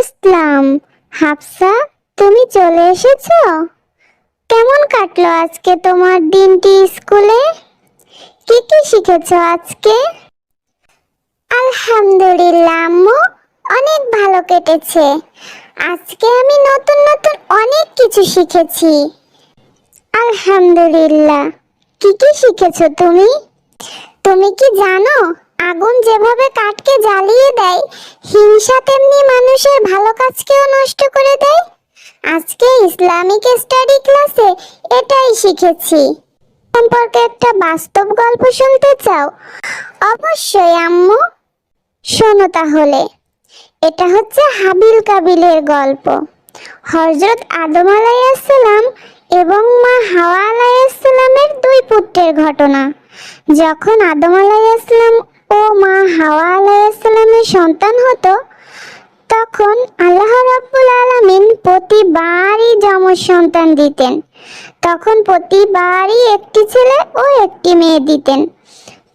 আসসালাম হাফসা, তুমি চলে এসেছ? কেমন কাটলো আজকে তোমার দিনটি স্কুলে? কি কি শিখেছো আজকে? আলহামদুলিল্লাহ, আম্মু। অনেক ভালো কেটেছে। আজকে আমি নতুন নতুন অনেক কিছু শিখেছি। আলহামদুলিল্লাহ। কি কি শিখেছো তুমি? তুমি কি জানো? আগুন যেভাবে কাঠকে জ্বালিয়ে দেয়, হিংসা তেমনি মানুষের ভালো কাজকেও নষ্ট করে দেয়। আজকে ইসলামিক স্টাডি ক্লাসে এটাই শিখেছি। সম্পর্কে একটা বাস্তব গল্প শুনতে চাও? অবশ্যই, আম্মু। শোনো তাহলে। এটা হচ্ছে হাবিল কাবিলের গল্প। হজরত আদম আলাইসাল্লাম এবং মা হাওয়া আলাইসাল্লামের দুই পুত্রের ঘটনা। যখন আদম আলাইসাল্লাম ও মা, হাওয়া আলাইসাল্লামের সন্তান হতো, তখন আল্লাহ রাব্বুল আলামিন প্রতিবারই যমজ সন্তান দিতেন। তখন প্রতিবারই একটি ছেলে ও একটি মেয়ে দিতেন।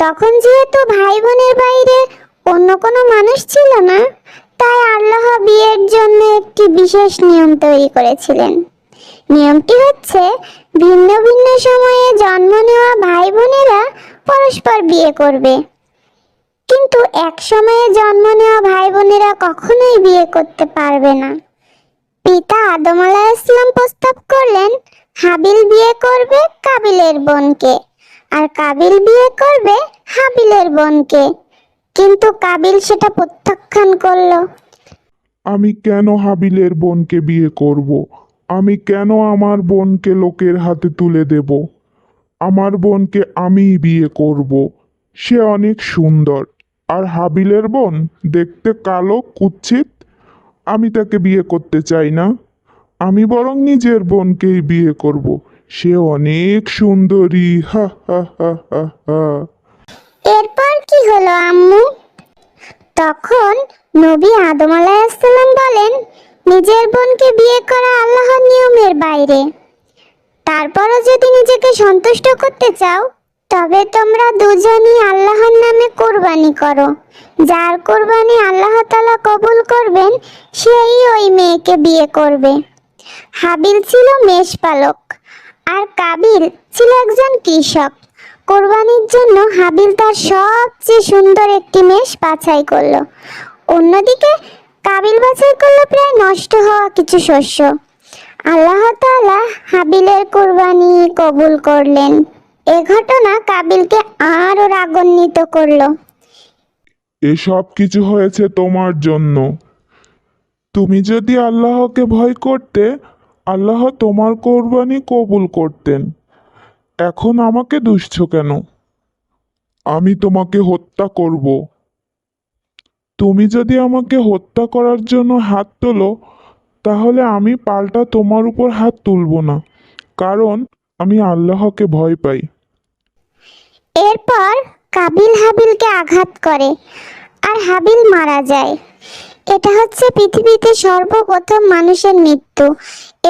তখন যেহেতু ভাই বোনের বাইরে অন্য কোনো মানুষ ছিল না, তাই আল্লাহ বিয়ের জন্য একটি বিশেষ নিয়ম তৈরি করেছিলেন। নিয়মটি হচ্ছে, ভিন্ন ভিন্ন সময়ে জন্ম নেওয়া ভাই বোনেরা পরস্পর বিয়ে করবে। কিন্তু এক সময়ে জন্ম নেওয়া ভাই বোনেরা কখনোই বিয়ে করতে পারবে না। পিতা আদম আলাইসলাম প্রস্তাব করলেন, হাবিল বিয়ে করবে কাবিলের বোনকে, আর কাবিল বিয়ে করবে হাবিলের বোনকে। কিন্তু কাবিল সেটা প্রত্যাখ্যান করল। আমি কেন হাবিলের বোনকে বিয়ে করব? আমি কেন আমার বোনকে লোকের হাতে তুলে দেব? আমার বোনকে আমিই বিয়ে করব। সে অনেক সুন্দর। আর হাবিলের বোন দেখতে কালো, কুৎসিত। আমি তাকে বিয়ে করতে চাই না। আমি বরং নিজের বোনকেই বিয়ে করব। সে অনেক সুন্দরী এরপর কি হলো, আম্মু? তখন নবী আদম আলাইসাল্লাম বলেন, নিজের বোনকে বিয়ে করা আল্লাহর নিয়মের বাইরে। তারপরও যদি নিজেকে সন্তুষ্ট করতে চাও তবে তোমরা দুজনই আল্লাহর নামে কোরবানি করো। যার কোরবানি আল্লাহ তাআলা কবুল করবেন, সেই ওই মেয়েকে বিয়ে করবে। হাবিল ছিল মেষপালক আর কাবিল ছিল একজন কৃষক। কোরবানির জন্য হাবিল তার সবচেয়ে সুন্দর একটি মেষ বাছাই করল। অন্যদিকে কাবিল বাছাই করল প্রায় নষ্ট হওয়া কিছু শস্য। আল্লাহ তাআলা হাবিলের কোরবানি কবুল করলেন। এ ঘটনা কাবিলকে আরও রাগান্বিত করল। এসব কিছু হয়েছে তোমার জন্য। তুমি যদি আল্লাহকে ভয় করতে, আল্লাহ তোমার কোরবানি কবুল করতেন। এখন আমাকে দুষছ কেন? আমি তোমাকে হত্যা করব। তুমি যদি আমাকে হত্যা করার জন্য হাত তোলো, তাহলে আমি পাল্টা তোমার উপর হাত তুলব না। কারণ আমি আল্লাহকে ভয় পাই। এরপর কাবিল হাবিলকে আঘাত করে আর হাবিল মারা যায়। এটা হচ্ছে পৃথিবীতে সর্বপ্রথম মানুষের মৃত্যু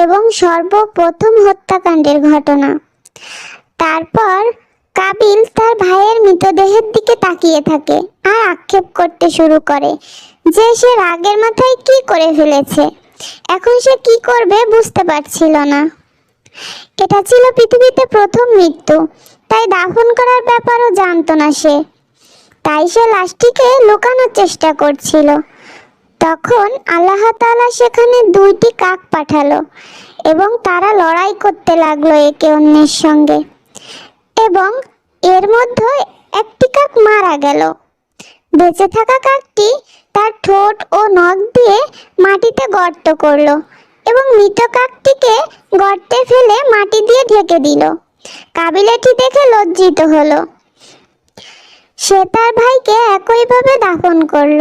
এবং সর্বপ্রথম হত্যাকাণ্ডের ঘটনা। তারপর কাবিল তার ভাইয়ের মৃতদেহের দিকে তাকিয়ে থাকে আর আক্ষেপ করতে শুরু করে যে সে রাগের মাথায় কি করে ফেলেছে। এখন সে কি করবে বুঝতে পারছিল না। এটা ছিল পৃথিবীতে প্রথম মৃত্যু তাই দাফন করার ব্যাপারও জানতো না সে। তাই সে লাশটিকে লুকানোর চেষ্টা করছিল। তখন আল্লাহ তাআলা সেখানে দুইটি কাক পাঠালো এবং তারা লড়াই করতে লাগল একে অন্যের সঙ্গে। এবং এর মধ্যে একটি কাক মারা গেল। বেঁচে থাকা কাকটি তার ঠোঁট ও নখ দিয়ে মাটিতে গর্ত করল এবং মৃত কাকটিকে গর্তে ফেলে মাটি দিয়ে ঢেকে দিল। কাবিল এটি দেখে লজ্জিত হলো। সে তার ভাইকে একইভাবে দাফন করল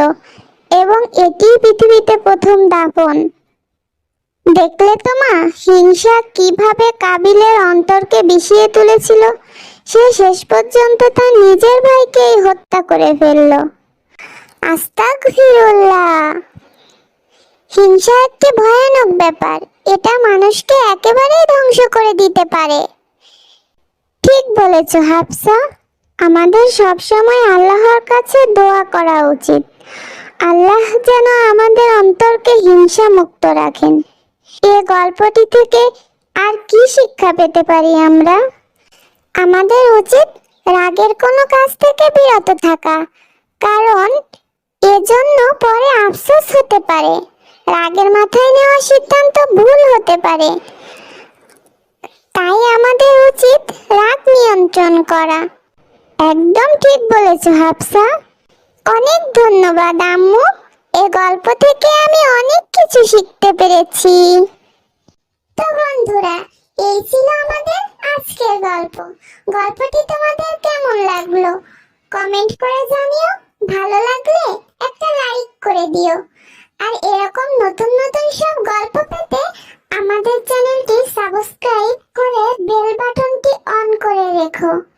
এবং এটি পৃথিবীতে প্রথম দাফন। দেখলে তো মা, হিংসা কীভাবে কাবিলের অন্তরকে বিষিয়ে তুলেছিল, সে শেষ পর্যন্ত তার নিজের ভাইকেই হত্যা করে ফেলল। আস্তাগফিরুল্লাহ। হিংসা একটি ভয়ানক ব্যাপার, এটা মানুষকে একেবারেই ধ্বংস করে দিতে পারে। ঠিক বলেছ, হাফসা। আমাদের সবসময় আল্লাহর কাছে দোয়া করা উচিত। আল্লাহ যেন আমাদের অন্তরকে হিংসা মুক্ত রাখেন। এ গল্পটি থেকে আর কি শিক্ষা পেতে পারি আমরা? আমাদের উচিত রাগের কোনো কাজ থেকে বিরত থাকা, কারণ এজন্য পরে আফসোস হতে পারে। রাগের মাথায় নেওয়া সিদ্ধান্ত ভুল হতে পারে। আমাদের উচিত রাগ নিয়ন্ত্রণ করা। একদম ঠিক বলেছ হাফসা। অনেক ধন্যবাদ, আম্মু। এ গল্প থেকে আমি অনেক কিছু শিখতে পেরেছি। তো বন্ধুরা, এই ছিল আমাদের আজকের গল্প। গল্পটি তোমাদের কেমন লাগল? কমেন্ট করে জানিও। ভালো লাগলে একটা লাইক করে দিও। আর এরকম নতুন নতুন সব গল্প পেতে আমাদের চ্যানেলটি সাবস্ক্রাইব welcome.